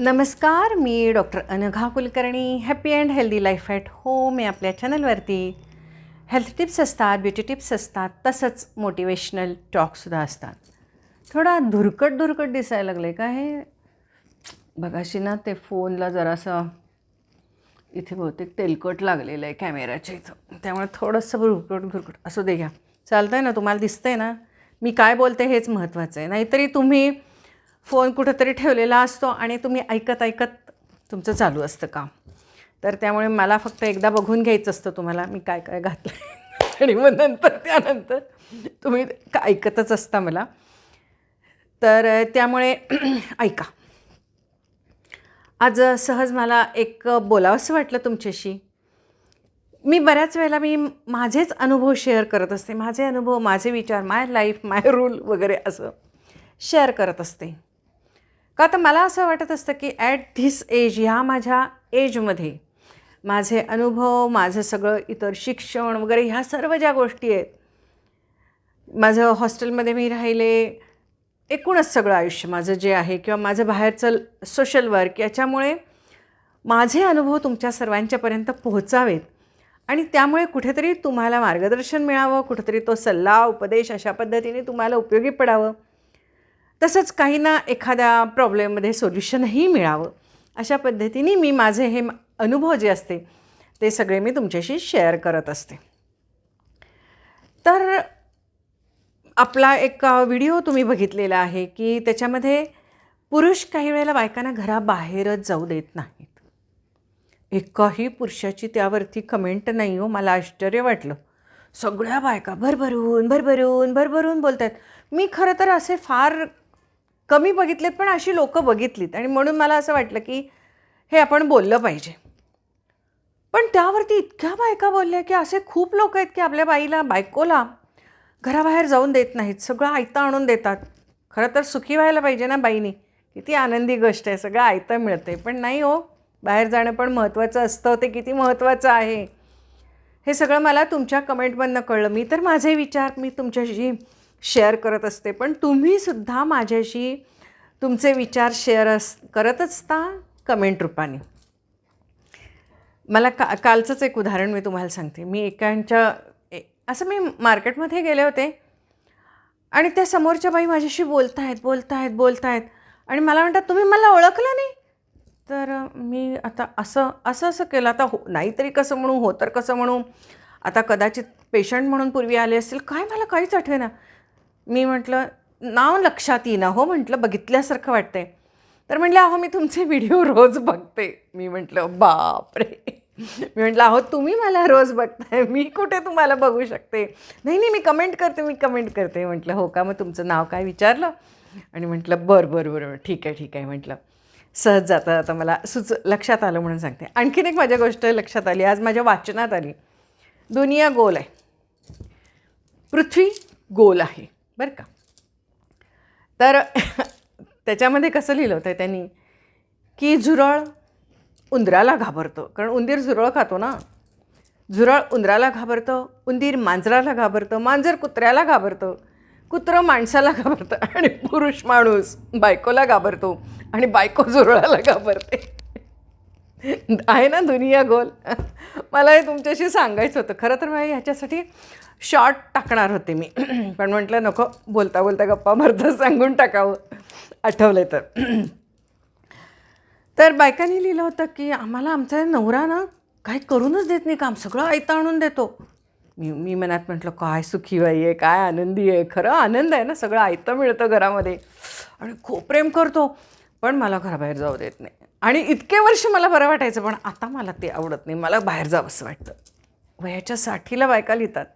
नमस्कार मी doctor Anagha Kulkarni happy and healthy life at home या आपल्या चॅनलवरती. हेल्थ टिप्स असतात ब्युटी टिप्स असतात तसंच मोटिवेशनल टॉकसुद्धा असतात. थोडा धुरकट धुरकट दिसायला लागलं आहे का हे? बघाशी ना ते फोनला जरासं इथे बहुतेक तेलकट लागलेलं आहे कॅमेऱ्याच्या इथं. त्यामुळे थोडंसं भुरकट भुरकट असू दे घ्या. चालतं आहे ना तुम्हाला दिसतंय ना मी काय बोलते हेच महत्त्वाचं आहे. नाहीतरी तुम्ही फोन कुठंतरी ठेवलेला असतो आणि तुम्ही ऐकत ऐकत तुमचं चालू असतं काम. तर त्यामुळे मला फक्त एकदा बघून घ्यायचं असतं तुम्हाला मी काय काय घातलं आणि मग नंतर त्यानंतर तुम्ही का ऐकतच असता मला. तर त्यामुळे ऐका. आज सहज मला एक बोलावंसं वाटलं तुमच्याशी. मी बऱ्याच वेळेला मी माझेच अनुभव शेअर करत असते. माझे अनुभव माझे विचार माय लाईफ माय रूल वगैरे असं शेअर करत असते. का तर मला असं वाटत असतं की ॲट धिस एज ह्या माझ्या एजमध्ये माझे अनुभव माझं सगळं इतर शिक्षण वगैरे ह्या सर्व ज्या गोष्टी आहेत माझं हॉस्टेलमध्ये मी राहिले एकूणच सगळं आयुष्य माझं जे आहे किंवा माझं बाहेरचं सोशल वर्क याच्यामुळे माझे अनुभव तुमच्या सर्वांच्यापर्यंत पोहोचावेत. आणि त्यामुळे कुठेतरी तुम्हाला मार्गदर्शन मिळावं कुठेतरी तो सल्ला उपदेश अशा पद्धतीने तुम्हाला उपयोगी पडावं. तसंच काहींना एखाद्या प्रॉब्लेममध्ये सोल्युशनही मिळावं. अशा पद्धतीने मी माझे हे अनुभव जे असते ते सगळे मी तुमच्याशी शेअर करत असते. तर आपला एक व्हिडिओ तुम्ही बघितलेला आहे की त्याच्यामध्ये पुरुष काही वेळेला बायकांना घराबाहेरच जाऊ देत नाहीत. एकाही पुरुषाची त्यावरती कमेंट नाही हो मला आश्चर्य वाटलं. सगळ्या बायका भरभरून भरभरून भरभरून बोलत आहेत मी खरं तर असे फार कमी बघितलेत पण अशी लोकं बघितलीत. आणि म्हणून मला असं वाटलं की हे आपण बोललं पाहिजे. पण त्यावरती इतक्या बायका बोलल्या की असे खूप लोक आहेत की आपल्या बाईला बायकोला घराबाहेर जाऊन देत नाहीत. सगळं आयतं आणून देतात. खरं तर सुखी व्हायला पाहिजे ना बाईनी. किती आनंदी गोष्ट आहे. सगळं आयतं मिळते पण नाही हो बाहेर जाणं पण महत्त्वाचं असतं. ते किती महत्त्वाचं आहे. हे सगळं मला तुमच्या कमेंटमधनं कळलं. मी तर माझे विचार मी तुमच्याशी शेअर करत असते. पण तुम्हीसुद्धा माझ्याशी तुमचे विचार शेअर अस करत असता? कमेंट रूपाने. मला का कालचंच एक उदाहरण मी तुम्हाला सांगते. मी एकांच्या ए असं मी मार्केटमध्ये गेले होते. आणि त्या समोरच्या बाई माझ्याशी बोलत आहेत बोलत आहेत बोलत आहेत आणि मला म्हणतात तुम्ही मला ओळखलं नाही? तर मी आता असं असं असं केलं. आता हो नाहीतरी कसं म्हणू हो तर कसं म्हणू? आता कदाचित पेशंट म्हणून पूर्वी आले असतील. काय मला काहीच आठवेना. मी म्हटलं नाव लक्षात येईना हो म्हटलं बघितल्यासारखं वाटतंय. तर म्हटलं अहो मी तुमचे व्हिडिओ रोज बघते. मी म्हटलं बापरे. मी म्हटलं अहो तुम्ही मला रोज बघताय मी कुठे तुम्हाला बघू शकते? नाही नाही मी कमेंट करते मी कमेंट करते. म्हटलं हो का मग तुमचं नाव काय विचारलं? आणि म्हटलं बरं बरं बरं ठीक आहे ठीक आहे म्हटलं. सहज जाता आता मला सुच लक्षात आलं म्हणून सांगते. आणखीन एक माझ्या गोष्ट लक्षात आली आज माझ्या वाचनात आली. दुनिया गोल आहे. पृथ्वी गोल आहे. बरं का. तर त्याच्यामध्ये कसं लिहिलं होतं त्यांनी? की झुरळ उंदराला घाबरतं. कारण उंदीर झुरळ खातो ना. झुरळ उंदराला घाबरतं उंदीर मांजराला घाबरतं मांजर कुत्र्याला घाबरतं. कुत्रं माणसाला घाबरतं आणि पुरुष माणूस बायकोला घाबरतो आणि बायको झुरळाला घाबरते. आहे ना दुनिया गोल. मला हे तुमच्याशी सांगायचं होतं. खरं तर मला ह्याच्यासाठी शॉर्ट टाकणार होते मी. पण म्हटलं नको बोलता बोलता गप्पा भरता सांगून टाकावं. आठवलं तर. तर बायकांनी लिहिलं होतं की आम्हाला आमचा नवरा ना काही करूनच देत नाही काम सगळं आयतं आणून देतो. मी मी मनात म्हटलं काय सुखी बाई आहे काय आनंदी आहे. खरं आनंद आहे ना सगळं आयतं मिळतं घरामध्ये. आणि खूप प्रेम करतो. पण मला घराबाहेर जाऊ देत नाही. आणि इतके वर्ष मला बरं वाटायचं पण आता मला ते आवडत नाही. मला बाहेर जावंसं वाटतं. वयाच्या साठीला बायका लिहितात.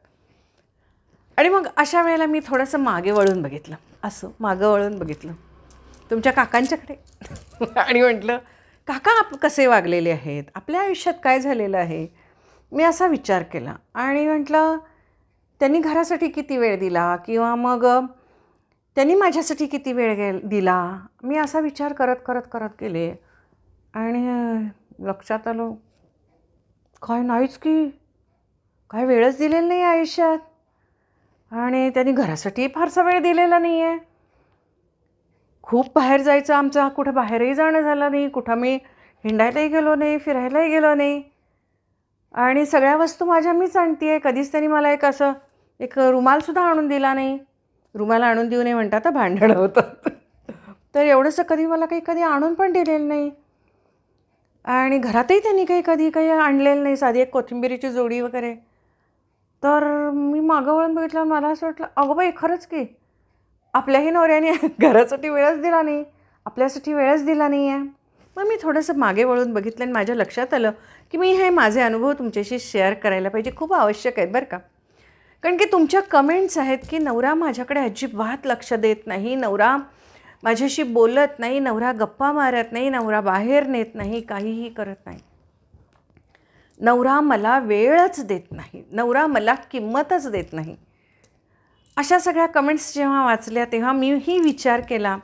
आणि मग अशा वेळेला मी थोडंसं मागे वळून बघितलं. असं मागं वळून बघितलं. तुमच्या काकांच्याकडे. आणि म्हटलं काका आप कसे वागलेले आहेत? आपल्या आयुष्यात काय झालेलं आहे? मी असा विचार केला. आणि म्हटलं त्यांनी घरासाठी किती वेळ दिला? किंवा मग त्यांनी माझ्यासाठी किती वेळ गे दिला? मी असा विचार करत करत करत गेले आणि लक्षात आलं काय नाहीच की काय वेळच दिलेला नाही आयुष्यात. आणि त्यांनी घरासाठी फारसा वेळ दिलेला नाही आहे खूप बाहेर जायचं आमचं कुठं बाहेरही जाणं झालं नाही कुठं मी हिंडायलाही गेलो नाही फिरायलाही गेलो नाही. आणि सगळ्या वस्तू माझ्या मीच आणते आहे कधीच त्यांनी मला एक असं एक रुमालसुद्धा आणून दिला नाही. रुमाल आणून देऊ नये म्हणतात तर भांडण होतं तर एवढंसं कधी मला काही कधी आणून पण दिलेलं नाही. आणि घरातही त्यांनी काही कधी काही आणलेलं नाही साधी एक कोथिंबिरीची जोडी वगैरे. तर मी मागं वळून बघितलं मला असं वाटलं अगं बाई खरंच की. आपल्याही नवऱ्याने घरासाठी वेळच दिला नाही. आपल्यासाठी वेळच दिला नाही आहे मग मी थोडंसं मागे वळून बघितलं आणि माझ्या लक्षात आलं की मी हे माझे अनुभव तुमच्याशी शेअर करायला पाहिजे. खूप आवश्यक आहेत बरं का. कारण की तुमच्या कमेंट्स आहेत की नवरा माझ्याकडे अजिबात लक्ष देत नाही. नवरा माझ्याशी बोलत नाही नवरा गप्पा मारत नाही नवरा बाहेर नेत नाही काहीही करत नाही. नवरा मला वेळच देत नाही नवरा मला किंमतच देत नाही. अशा सगळ्या कमेंट्स जेव्हा वाचल्या तेव्हा मीही विचार केला.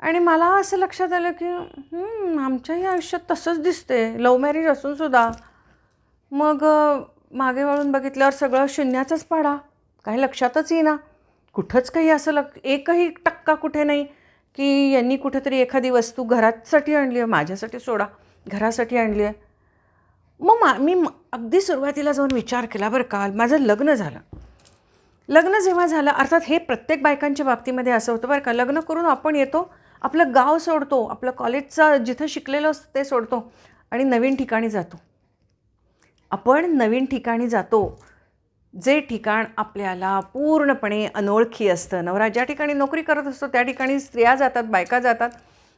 आणि मला असं लक्षात आलं की आमच्याही आयुष्यात तसंच दिसते. लव्ह मॅरेज असूनसुद्धा मग मागे वळून बघितल्यावर सगळं शून्याचाच पाडा. काही लक्षातच येईना. कुठंच काही असं लक एकही टक्का कुठे नाही. की यांनी कुठेतरी एखादी वस्तू घरासाठी आणली आहे माझ्यासाठी सोडा घरासाठी आणली आहे. मग मा मी म- अगदी सुरुवातीला जाऊन विचार केला बरं का माझं लग्न झालं. लग्न जेव्हा झालं अर्थात हे प्रत्येक बायकांच्या बाबतीमध्ये असं होतं बरं का लग्न करून आपण येतो आपलं गाव सोडतो आपलं कॉलेजचं जिथं शिकलेलं असतं ते सोडतो आणि नवीन ठिकाणी जातो. आपण नवीन ठिकाणी जातो जे ठिकाण आपल्याला पूर्णपणे अनोळखी असतं नवरा ज्या ठिकाणी नोकरी करत असतो त्या ठिकाणी स्त्रिया जातात बायका जातात.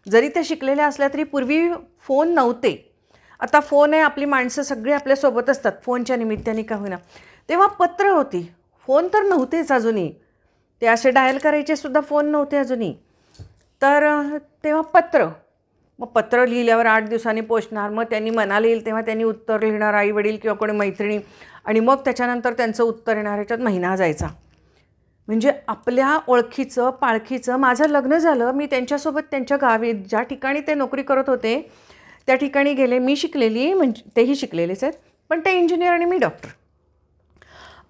जरी त्या शिकलेल्या असल्या तरी पूर्वी फोन नव्हते. आता फोन आहे आपली माणसं सगळी आपल्यासोबत असतात फोनच्या निमित्ताने का होईना. तेव्हा पत्र होती. फोन तर नव्हतेच अजूनही. ते असे डायल करायचे सुद्धा फोन नव्हते अजूनही. तर तेव्हा पत्र. मग पत्र लिहिल्यावर आठ दिवसांनी पोचणार. मग त्यांनी मनाला येईल तेव्हा त्यांनी उत्तर लिहिणार आई वडील किंवा कोणी मैत्रिणी. आणि मग त्याच्यानंतर त्यांचं उत्तर येणार ह्याच्यात महिना जायचा. म्हणजे आपल्या ओळखीचं पाळखीचं माझं लग्न झालं मी त्यांच्यासोबत त्यांच्या गावी ज्या ठिकाणी ते नोकरी करत होते त्या ठिकाणी गेले. मी शिकलेली म्हणजे तेही शिकलेलेच आहेत पण ते इंजिनियर आणि मी डॉक्टर.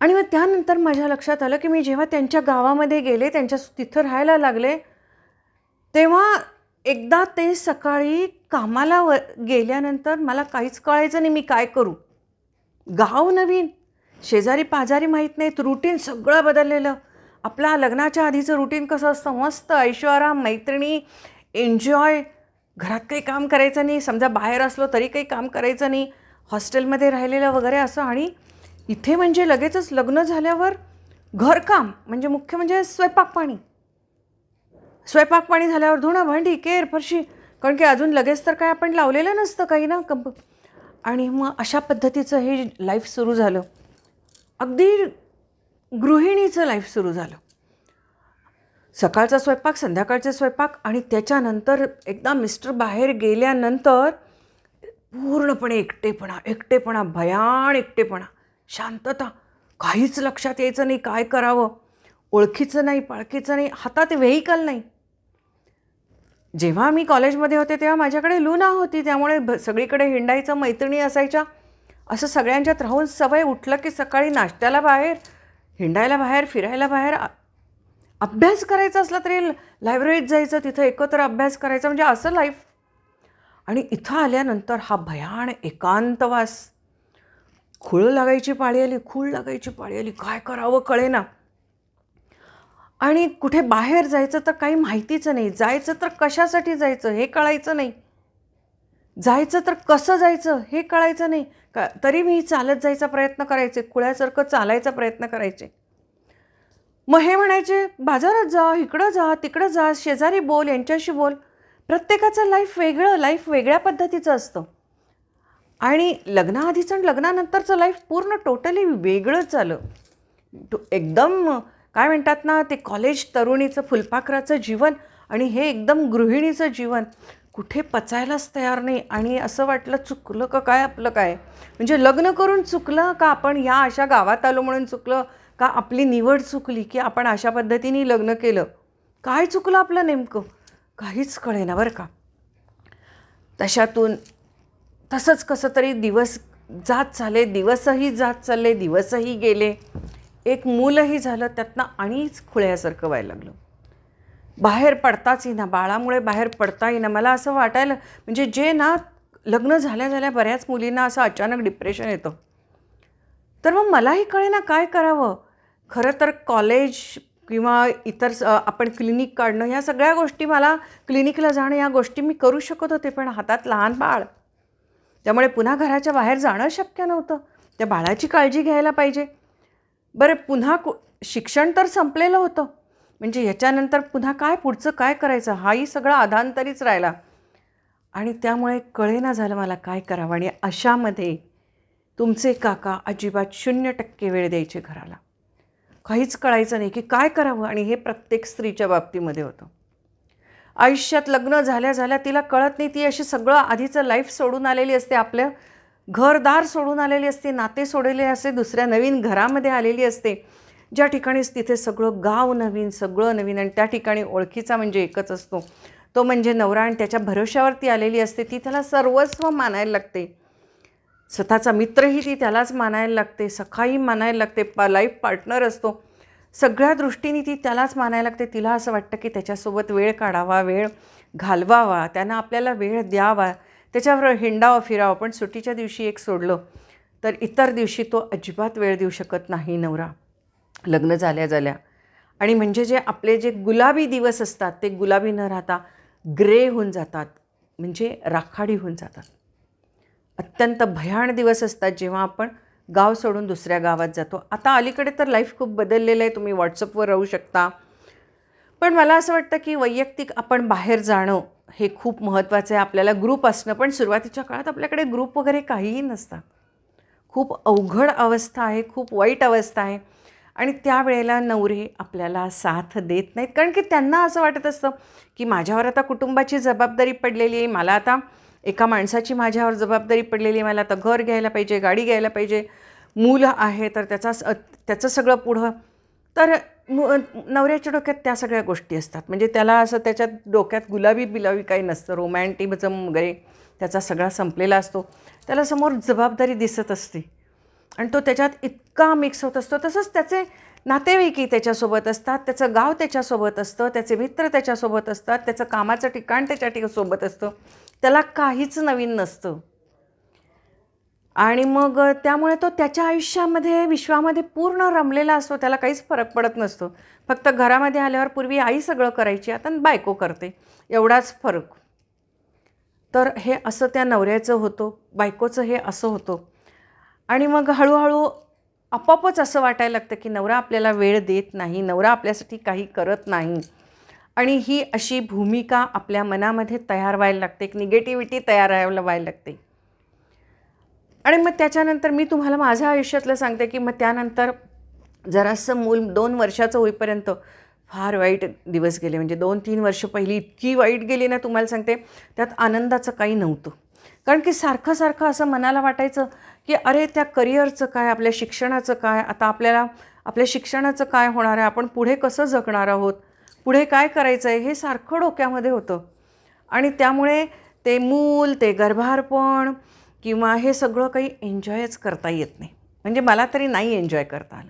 आणि मग त्यानंतर माझ्या लक्षात आलं की मी जेव्हा त्यांच्या गावामध्ये गेले त्यांच्या तिथं राहायला लागले तेव्हा एकदा ते सकाळी कामाला व गेल्यानंतर मला काहीच कळायचं नाही मी काय करू? गाव नवीन. शेजारी पाजारी माहीत नाहीत. रुटीन सगळं बदललेलं. आपला लग्नाच्या आधीचं रुटीन कसं असतं? मस्त ऐश्वराम मैत्रिणी एन्जॉय घरात काही काम करायचं नाही. समजा बाहेर असलो तरी काही काम करायचं नाही. हॉस्टेलमध्ये राहिलेलं वगैरे असं. आणि इथे म्हणजे लगेचच लग्न झाल्यावर घरकाम म्हणजे मुख्य म्हणजे स्वयंपाक पाणी स्वयंपाक पाणी झाल्यावर धुणं भांडी केर फरशी. कारण की अजून लगेच तर काय आपण लावलेलं नसतं काही ना. कंप आणि मग अशा पद्धतीचं हे लाईफ सुरू झालं. अगदी गृहिणीचं लाईफ सुरू झालं. सकाळचा स्वयंपाक संध्याकाळचा स्वयंपाक आणि त्याच्यानंतर एकदा मिस्टर बाहेर गेल्यानंतर पूर्णपणे एकटेपणा एकटेपणा भयान एकटेपणा शांतता. काहीच लक्षात यायचं नाही काय करावं. ओळखीचं नाही पाळखीचं नाही हातात व्हेकल नाही. जेव्हा मी कॉलेजमध्ये होते तेव्हा माझ्याकडे लुना होती. त्यामुळे भ सगळीकडे हिंडायचं मैत्रिणी असायच्या. असं सगळ्यांच्यात राहून सवय उठलं की सकाळी नाश्त्याला बाहेर हिंडायला बाहेर फिरायला बाहेर अभ्यास करायचा असला तरी लायब्ररीत जायचं तिथं एकत्र अभ्यास करायचा म्हणजे असं लाईफ आणि इथं आल्यानंतर हा भयान एकांतवास. खूळ लागायची पाळी आली खूळ लागायची पाळी आली. काय करावं कळेना. आणि कुठे बाहेर जायचं तर काही माहितीचं नाही. जायचं तर कशासाठी जायचं हे कळायचं नाही. जायचं तर कसं जायचं हे कळायचं नाही. का तरी मी चालत जायचा प्रयत्न करायचे. खुळ्यासारखं चालायचा प्रयत्न करायचे. मग हे म्हणायचे बाजारात जा इकडं जा तिकडं जा शेजारी बोल यांच्याशी बोल. प्रत्येकाचं लाईफ वेगळं लाईफ वेगळ्या पद्धतीचं असतं. आणि लग्नाआधीचं आणि लग्नानंतरचं लाईफ पूर्ण टोटली वेगळंच झालं. एकदम काय म्हणतात ना ते कॉलेज तरुणीचं फुलपाखराचं जीवन आणि हे एकदम गृहिणीचं जीवन कुठे पचायलाच तयार नाही. आणि असं वाटलं चुकलं का काय आपलं काय? म्हणजे लग्न करून चुकलं का आपण या अशा गावात आलो म्हणून चुकलं? का आपली निवड चुकली की आपण अशा पद्धतीने लग्न केलं? काय चुकलं आपलं नेमकं? काहीच कळेना बरं का. तशातून तसंच कसं तरी दिवस जात चाले दिवसही जात चालले दिवसही गेले. एक मूलही झालं त्यातनं आणिच खुळ्यासारखं व्हायला लागलं. बाहेर पडताच येईना बाळामुळे बाहेर पडता येईना. मला असं वाटायला म्हणजे जे ना लग्न झाल्या झाल्या बऱ्याच मुलींना असं अचानक डिप्रेशन येतं. तर मग मलाही कळेना काय करावं. खरं तर कॉलेज किंवा इतर स आपण क्लिनिक काढणं ह्या सगळ्या गोष्टी मला क्लिनिकला जाणं या गोष्टी मी करू शकत होते पण हातात लहान बाळ. त्यामुळे पुन्हा घराच्या बाहेर जाणं शक्य नव्हतं. त्या बाळाची काळजी घ्यायला पाहिजे. बरं पुन्हा कु शिक्षण तर संपलेलं होतं. म्हणजे ह्याच्यानंतर पुन्हा काय पुढचं काय करायचं? हाही सगळा आधांतरीच राहिला. आणि त्यामुळे कळेना झालं मला काय करावं आणि अशामध्ये तुमचे काका अजिबात शून्य टक्के वेळ द्यायचे घराला. काहीच कळायचं नाही की काय करावं आणि हे प्रत्येक स्त्रीच्या बाबतीमध्ये होतं. आयुष्यात लग्न झाल्या झाल्या तिला कळत नाही ती अशी सगळं आधीचं लाईफ सोडून आलेली असते आपलं घरदार सोडून आलेली असते नाते सोडलेले असते दुसऱ्या नवीन घरामध्ये आलेली असते. ज्या ठिकाणीच तिथे सगळं गाव नवीन सगळं नवीन आणि त्या ठिकाणी ओळखीचा म्हणजे एकच असतो. तो म्हणजे नवरा आणि त्याच्या भरोश्यावरती आलेली असते. ती त्याला सर्वस्व मानायला लागते. स्वतःचा मित्रही ती त्यालाच मानायला लागते. सखाही मानायला लागते. पा लाईफ पार्टनर असतो. सगळ्या दृष्टीने ती त्यालाच मानायला लागते. तिला असं वाटतं की त्याच्यासोबत वेळ काढावा वेळ घालवावा. त्यांना आपल्याला वेळ द्यावा. त्याच्याबरोबर हिंडावं फिरावं. पण सुट्टीच्या दिवशी एक सोडलं तर इतर दिवशी तो अजिबात वेळ देऊ शकत नाही नवरा. लग्न झाल्या झाल्या. आणि म्हणजे जे आपले जे गुलाबी दिवस असतात ते गुलाबी न राहता ग्रे होऊन जातात. म्हणजे राखाडी होऊन जातात. अत्यंत भयाण दिवस असतात जेव्हा आपण गाव सोडून दुसऱ्या गावात जातो. आता अलीकडे तर लाईफ खूप बदललेलं आहे. तुम्ही व्हॉट्सअपवर राहू शकता. पण मला असं वाटतं की वैयक्तिक आपण बाहेर जाणं हे खूप महत्त्वाचं आहे. आपल्याला ग्रुप असणं पण सुरुवातीच्या काळात आपल्याकडे ग्रुप वगैरे काहीही नसतात. खूप अवघड अवस्था आहे खूप वाईट अवस्था आहे. आणि त्यावेळेला नवरे आपल्याला साथ देत नाहीत. कारण की त्यांना असं वाटत असतं की माझ्यावर आता कुटुंबाची जबाबदारी पडलेली आहे. मला आता एका माणसाची माझ्यावर जबाबदारी पडलेली आहे. मला आता घर घ्यायला पाहिजे गाडी घ्यायला पाहिजे. मूल आहे तर त्याचा त्याचं सगळं पुढं. तर मु नवऱ्याच्या डोक्यात त्या सगळ्या गोष्टी असतात. म्हणजे त्याला असं त्याच्यात डोक्यात गुलाबी बिलाबी काही नसतं रोमॅन्टिझम वगैरे त्याचा सगळा संपलेला असतो. त्याला समोर जबाबदारी दिसत असते. आणि तो त्याच्यात इतका मिक्स होत असतो. तसंच त्याचे नातेवाईकही त्याच्यासोबत असतात त्याचं गाव त्याच्यासोबत असतं त्याचे मित्र त्याच्यासोबत असतात त्याचं कामाचं ठिकाण त्याच्या सोबत असतं. त्याला काहीच नवीन नसतं. आणि मग त्यामुळे तो त्याच्या आयुष्यामध्ये विश्वामध्ये पूर्ण रमलेला असतो त्याला काहीच फरक पडत नसतो. फक्त घरामध्ये आल्यावर पूर्वी आई सगळं करायची आता बायको करते. एवढाच फरक. तर हे असं त्या नवऱ्याचं होतं बायकोचं हे असं होतं. आणि मग हळूहळू आपोआपच असं वाटायला लागतं की नवरा आपल्याला वेळ देत नाही नवरा आपल्यासाठी काही करत नाही. आणि ही अशी भूमिका आपल्या मनामध्ये तयार व्हायला लागते एक निगेटिव्हिटी तयार व्हायला लागते. आणि मग त्याच्यानंतर मी तुम्हाला माझ्या आयुष्यातलं सांगते की मग त्यानंतर जरासं मूल दोन वर्षाचं होईपर्यंत फार वाईट दिवस गेले. म्हणजे दोन तीन वर्ष पहिली इतकी वाईट गेली ना तुम्हाला सांगते त्यात आनंदाचं काही नव्हतं. कारण की सारखं सारखं असं मनाला वाटायचं की अरे त्या करिअरचं काय आपल्या शिक्षणाचं काय आता आपल्याला आपल्या शिक्षणाचं काय होणार आहे आपण पुढे कसं जगणार आहोत पुढे काय करायचं आहे हे सारखं डोक्यामध्ये होतं. आणि त्यामुळे ते मूल ते गर्भारपण किंवा हे सगळं काही एन्जॉयच करता येत नाही. म्हणजे मला तरी नाही एन्जॉय करता आलं.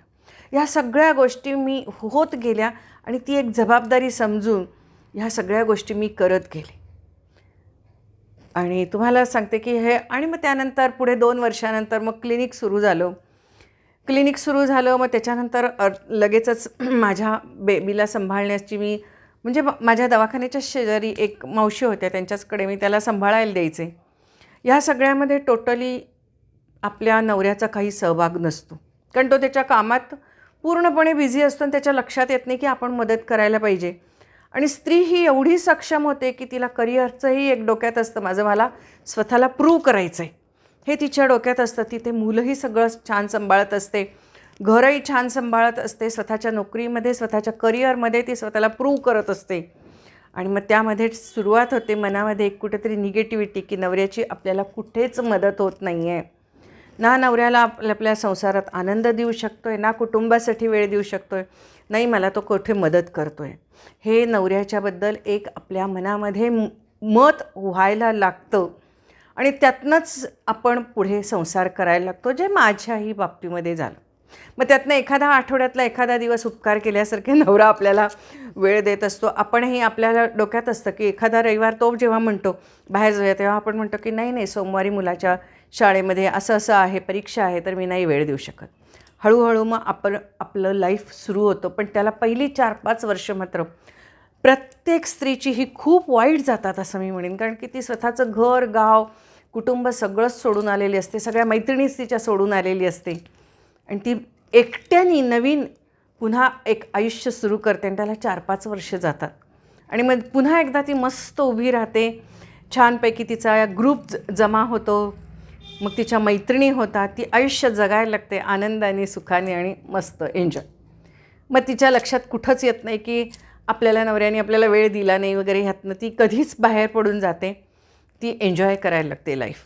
ह्या सगळ्या गोष्टी मी होत गेल्या आणि ती एक जबाबदारी समजून ह्या सगळ्या गोष्टी मी करत गेले. आणि तुम्हाला सांगते की हे आणि मग त्यानंतर पुढे दोन वर्षानंतर मग क्लिनिक सुरू झालं. क्लिनिक सुरू झालं मग त्याच्यानंतर लगेचच माझ्या बेबीला सांभाळण्याची मी म्हणजे माझ्या दवाखान्याच्या शेजारी एक मावशी होत्या त्यांच्याचकडे मी त्याला सांभाळायला द्यायचे. ह्या सगळ्यामध्ये टोटली आपल्या नवऱ्याचा काही सहभाग नसतो. कारण तो त्याच्या कामात पूर्णपणे बिझी असतो आणि त्याच्या लक्षात येत नाही की आपण मदत करायला पाहिजे. आणि स्त्री ही एवढी सक्षम होते की तिला करिअरचंही एक डोक्यात असतं माझं मला स्वतःला प्रूव्ह करायचं आहे हे तिच्या डोक्यात असतं ती ते मुलंही सगळं छान सांभाळत असते. घरही छान सांभाळत असते स्वतःच्या नोकरीमध्ये स्वतःच्या करिअरमध्ये ती स्वतःला प्रूव्ह करत असते. आणि मग त्यामध्ये सुरुवात होते मनामध्ये एक कुठेतरी निगेटिव्हिटी की नवऱ्याची आपल्याला कुठेच मदत होत नाही आहे ना नवऱ्याला आपल्या आपल्या संसारात आनंद देऊ शकतो आहे ना कुटुंबासाठी वेळ देऊ शकतो आहे नाही मला तो कुठे मदत करतो आहे हे नवऱ्याच्याबद्दल एक आपल्या मनामध्ये मत व्हायला लागतं. आणि त्यातनंच आपण पुढे संसार करायला लागतो जे माझ्याही बाबतीमध्ये झालं. मग त्यातनं एखादा आठवड्यातला एखादा दिवस उपकार केल्यासारखे नवरा आपल्याला वेळ देत असतो. आपणही आपल्याला डोक्यात असतं की एखादा रविवार तो जेव्हा म्हणतो बाहेर जाऊया तेव्हा आपण म्हणतो की नाही नाही सोमवारी मुलाच्या शाळेमध्ये असं असं आहे परीक्षा आहे तर मी नाही वेळ देऊ शकत. हळूहळू मग आपण आपलं लाईफ सुरू होतं पण त्याला पहिली चार पाच वर्ष मात्र प्रत्येक स्त्रीची ही खूप वाईट जातात असं मी म्हणेन. कारण की ती स्वतःचं घर गाव कुटुंब सगळंच सोडून आलेली असते. सगळ्या मैत्रिणीच तिच्या सोडून आलेली असते. आणि ती एकट्याने नवीन पुन्हा एक आयुष्य सुरू करते आणि त्याला चार पाच वर्ष जातात. आणि मग पुन्हा एकदा ती मस्त उभी राहते. छानपैकी तिचा ग्रुप जमा होतो. मग तिच्या मैत्रिणी होतात. ती आयुष्य जगायला लागते आनंदाने सुखाने आणि मस्त एन्जॉय मग तिच्या लक्षात कुठंच येत नाही की आपल्याला नवऱ्याने आपल्याला वेळ दिला नाही वगैरे ह्यातनं ती कधीच बाहेर पडून जाते. ती एन्जॉय करायला लागते लाईफ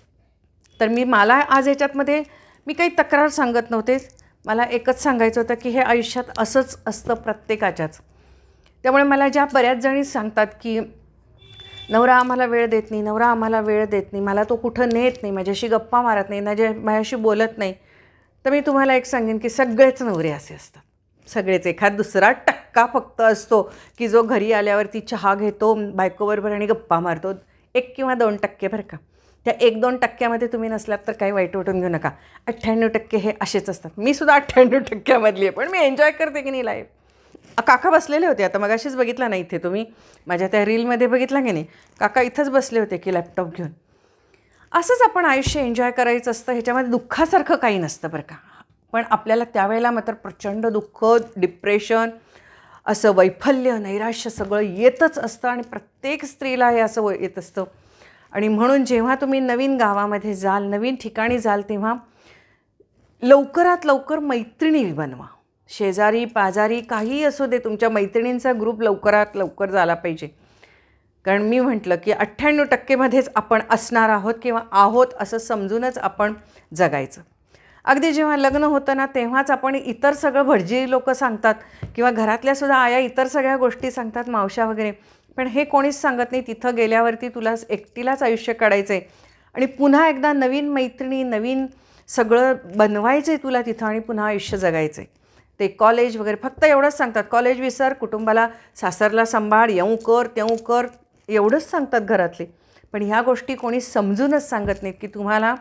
तर मी मला आज ह्याच्यातमध्ये मी काही तक्रार सांगत नव्हते. मला एकच सांगायचं होतं की हे आयुष्यात असंच असतं प्रत्येकाच्याच. त्यामुळे मला ज्या बऱ्याच जणी सांगतात की नवरा आम्हाला वेळ देत नाही नवरा आम्हाला वेळ देत नाही मला तो कुठं नेत नाही माझ्याशी गप्पा मारत नाही माझ्या माझ्याशी बोलत नाही. तर मी तुम्हाला एक सांगेन की सगळेच नवरे असे असतात. सगळेच. एखाद दुसरा टक्का फक्त असतो की जो घरी आल्यावरती चहा घेतो बायकोबरोबर आणि गप्पा मारतो. एक किंवा दोन टक्के बरं का. त्या एक दोन टक्क्यामध्ये तुम्ही नसलात तर काही वाईट वाटून घेऊ नका. अठ्ठ्याण्णव टक्के हे असेच असतात. मी सुद्धा अठ्ठ्याण्णव टक्क्यामधली आहे पण मी एन्जॉय करते की नाही लाईफ काका बसलेले होते. आता मग अशीच बघितला नाही इथे तुम्ही? माझ्या त्या रीलमध्ये बघितला की नाही? काका इथंच बसले होते की लॅपटॉप घेऊन. असंच आपण आयुष्य एन्जॉय करायचं असतं ह्याच्यामध्ये दुःखासारखं काही नसतं बरं का. पण आपल्याला त्यावेळेला मात्र प्रचंड दुःख डिप्रेशन असं वैफल्य नैराश्य सगळं येतच असतं आणि प्रत्येक स्त्रीला हे असं व- येत असतं. आणि म्हणून जेव्हा तुम्ही नवीन गावामध्ये जाल नवीन ठिकाणी जाल तेव्हा लवकरात लवकर मैत्रिणी बनवा. शेजारी पाजारी काहीही असू दे तुमच्या मैत्रिणींचा ग्रुप लवकरात लवकर झाला पाहिजे. कारण मी म्हटलं की अठ्ठ्याण्णव टक्केमध्येच आपण असणार आहोत किंवा आहोत असं समजूनच आपण जगायचं. अगदी जेव्हा लग्न होतं ना तेव्हाच आपण इतर सगळं भटजी लोक सांगतात किंवा घरातल्यासुद्धा आया इतर सगळ्या गोष्टी सांगतात मावशा वगैरे. पण हे कोणीच सांगत नाही तिथं गेल्यावरती तुला एकटीलाच आयुष्य काढायचं आहे आणि पुन्हा एकदा नवीन मैत्रिणी नवीन सगळं बनवायचं आहे तुला तिथं आणि पुन्हा आयुष्य जगायचं आहे ते कॉलेज वगैरे फक्त एवढंच सांगतात. कॉलेज विसर कुटुंबाला सासरला सांभाळ येऊ कर तेऊ कर एवढंच सांगतात घरातले. पण ह्या गोष्टी कोणी समजूनच सांगत नाहीत की तुम्हाला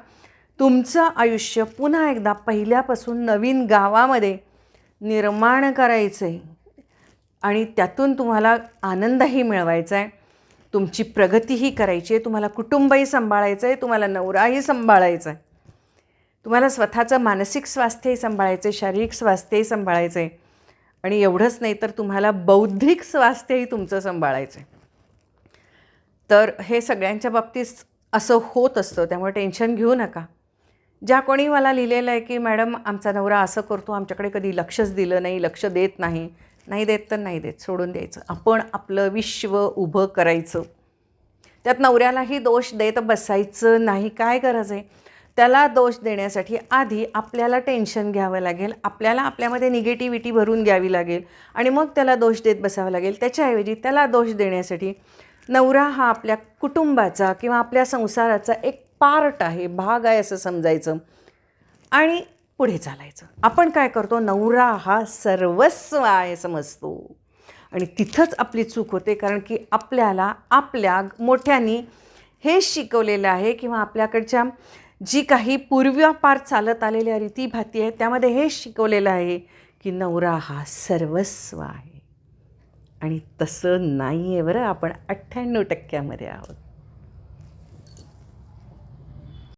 तुमचं आयुष्य पुन्हा एकदा पहिल्यापासून नवीन गावामध्ये निर्माण करायचं आहे आणि त्यातून तुम्हाला आनंदही मिळवायचा आहे तुमची प्रगतीही करायची आहे तुम्हाला कुटुंबही सांभाळायचं आहे तुम्हाला नवराही सांभाळायचा आहे तुम्हाला स्वतःचं मानसिक स्वास्थ्यही सांभाळायचं आहे शारीरिक स्वास्थ्यही सांभाळायचं आहे आणि एवढंच नाही तर तुम्हाला बौद्धिक स्वास्थ्यही तुमचं सांभाळायचं आहे तर हे सगळ्यांच्या बाबतीत असं होत असतं. त्यामुळे टेन्शन घेऊ नका. ज्या कोणी मला लिहिलेलं आहे की मॅडम आमचा नवरा असं करतो. आमच्याकडे कधी लक्षच दिलं नाही लक्ष देत नाही. नाही देत तर नाही देत सोडून द्यायचं. आपण आपलं विश्व उभं करायचं. त्यात नवऱ्यालाही दोष देत बसायचं नाही काय गरज आहे? त्याला दोष देण्यासाठी आधी आपल्याला टेन्शन घ्यावं लागेल आपल्याला आपल्यामध्ये निगेटिव्हिटी भरून घ्यावी लागेल आणि मग त्याला दोष देत बसावं लागेल. त्याच्याऐवजी त्याला दोष देण्यासाठी नवरा हा आपल्या कुटुंबाचा किंवा आपल्या संसाराचा एक पार्ट आहे भाग आहे असं समजायचं. आणि पुढे चालायचं. आपण काय करतो? नवरा हा सर्वस्व आहे समजतो. आणि तिथंच आपली चूक होते कारण की आपल्याला आपल्या मोठ्यांनी हे शिकवलेलं आहे किंवा आपल्याकडच्या जी काही पूर्वापार चालत आलेल्या रीतीभाती आहेत त्यामध्ये हे शिकवलेलं आहे की नवरा हा सर्वस्व आहे. आणि तसं नाही आहे बरं आपण अठ्ठ्याण्णव टक्क्यामध्ये आहोत.